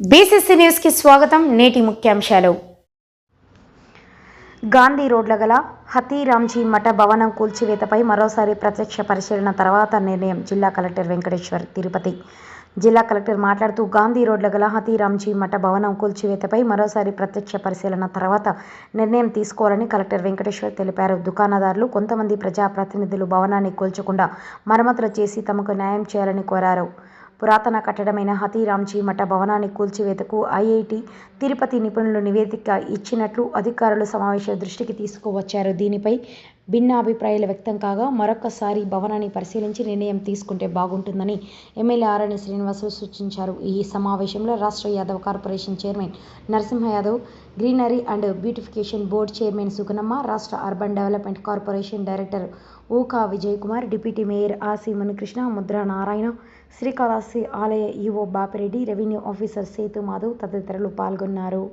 BCC న్యూస్కి స్వాగతం నేటి ముఖ్యాంశాలు. గాంధీ రోడ్ల గల హతీరామ్జీ మఠ భవనం కూల్చివేతపై మరోసారి ప్రత్యక్ష పరిశీలన తర్వాత నిర్ణయం జిల్లా కలెక్టర్ వెంకటేశ్వర్ తిరుపతి. జిల్లా కలెక్టర్ మాట్లాడుతూ గాంధీ రోడ్ల గల హతీరామ్జీ మఠ భవనం కూల్చివేతపై మరోసారి ప్రత్యక్ష పరిశీలన తర్వాత నిర్ణయం తీసుకోవాలని కలెక్టర్ వెంకటేశ్వర్ తెలిపారు. దుకాణదారులు కొంతమంది ప్రజాప్రతినిధులు భవనాన్ని కూల్చకుండా మరమ్మతులు చేసి తమకు న్యాయం చేయాలని కోరారు. పురాతన కట్టడమైన హతీరాంజీ మఠ భవనాన్ని కూల్చివేతకు ఐఐటి తిరుపతి నిపుణులు నివేదిక ఇచ్చినట్లు అధికారులు సమావేశ దృష్టికి తీసుకువచ్చారు. దీనిపై భిన్నాభిప్రాయాలు వ్యక్తం కాగా మరొకసారి భవనాన్ని పరిశీలించి నిర్ణయం తీసుకుంటే బాగుంటుందని ఎమ్మెల్యే ఆరణి శ్రీనివాసులు సూచించారు. ఈ సమావేశంలో రాష్ట్ర Yadav corporation chairman Narasimha Yadav greenery and beautification board chairman Suganamma రాష్ట్ర urban development corporation director Ooka Vijay Kumar deputy mayor ఆసి Munikrishna Mudra Narayana Srikalahasti ఆలయ EO Bapireddy revenue officer Sethu Madhav తదితరులు పాల్గొన్నారు.